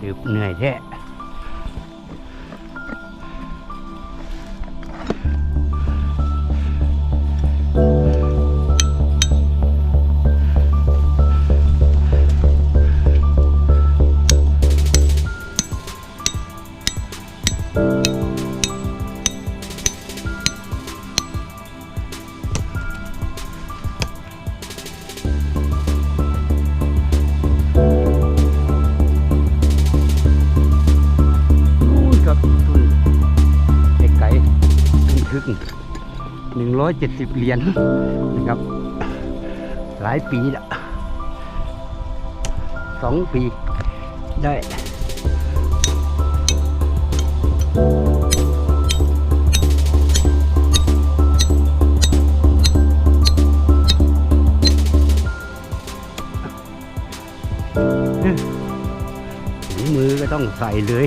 ดืบเหนื่อยแท้ ง170 เหรียญนะครับ หลายปีละสองปีได้มือก็ต้องใส่เลย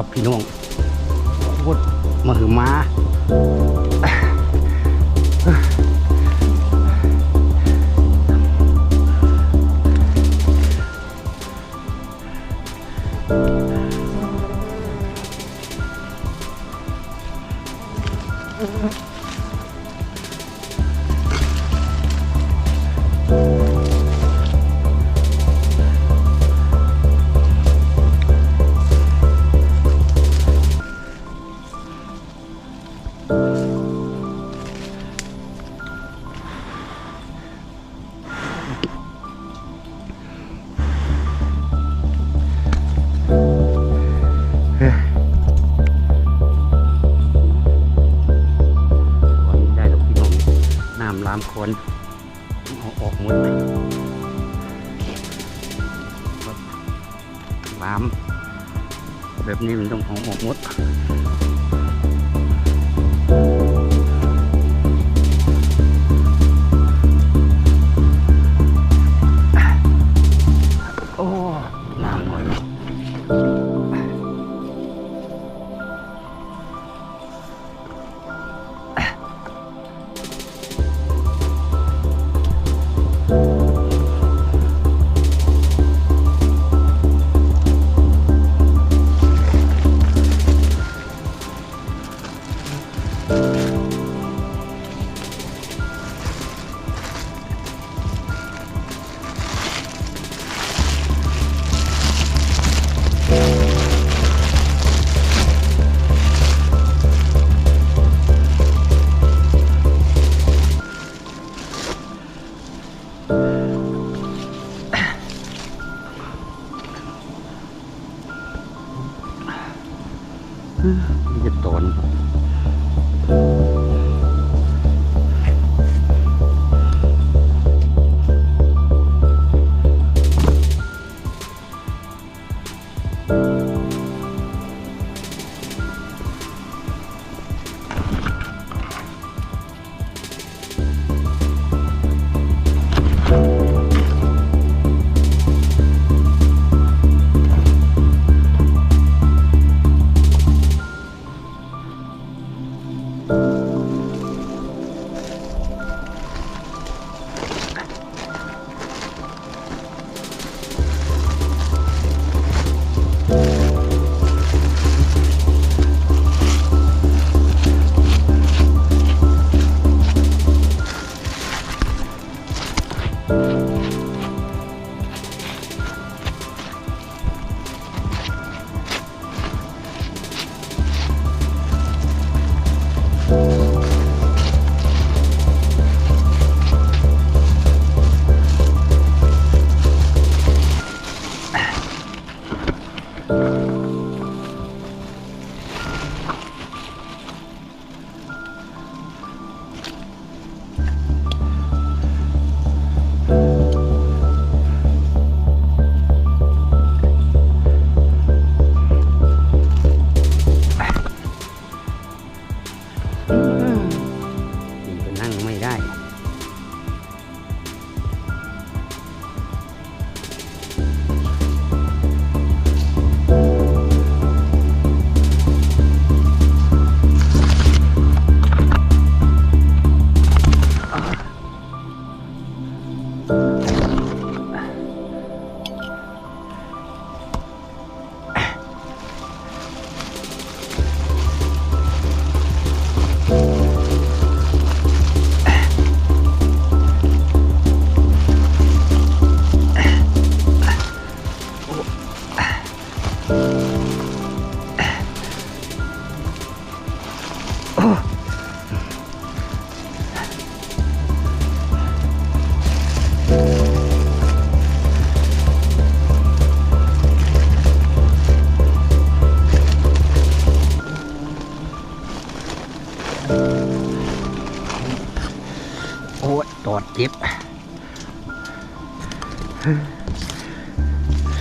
ครับพี่น้องโคตรมาหือมา นนี้ได้หรอกพี่น้องน้ำลามคนเอาออกหมดเลยลาม แบบนี้มันต้องเอาออกหมด Bye. นี่จะตน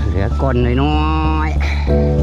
เหลือก้อนน้อยๆ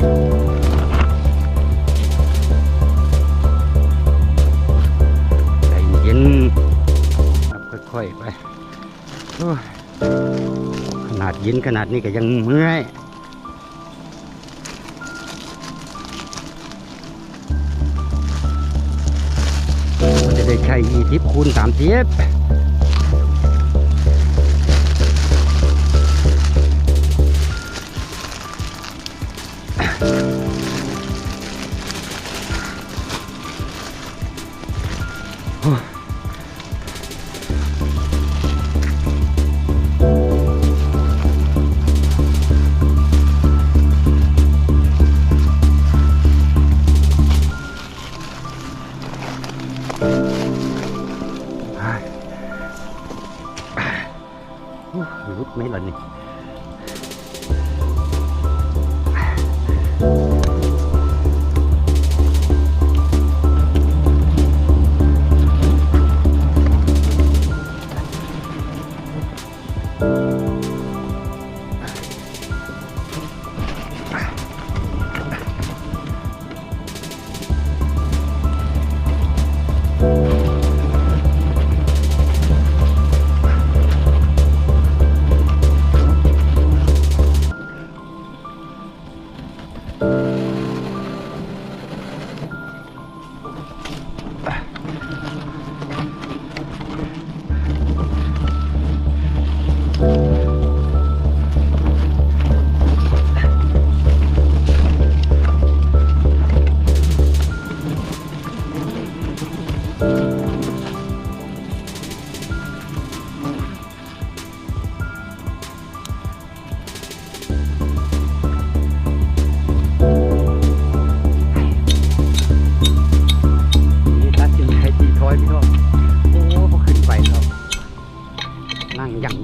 ใจเย็นครับค่อยๆไปขนาดเย็นขนาดนี้ก็ยังเมื่อยจะได้ใช้อีทิปคูณสามทิป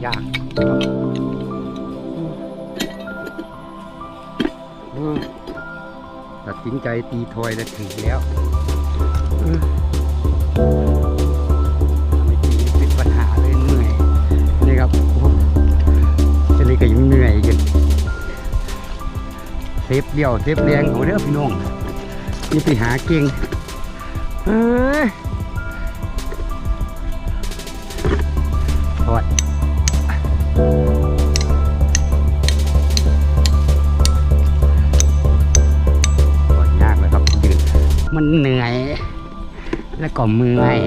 ยากตัดสินใจตีทอยแล้วถึงแล้วไม่ตีเป็นปัญหาเลยเหนื่อยนี่ครับโอ้ทีนี้ก็ยังเหนื่อยกันเซฟเดียวเซฟแรงของเด้อพี่น้องนี่ไปหาเก่งเอ้ย มันเหนื่อย แล้วก็เมื่อย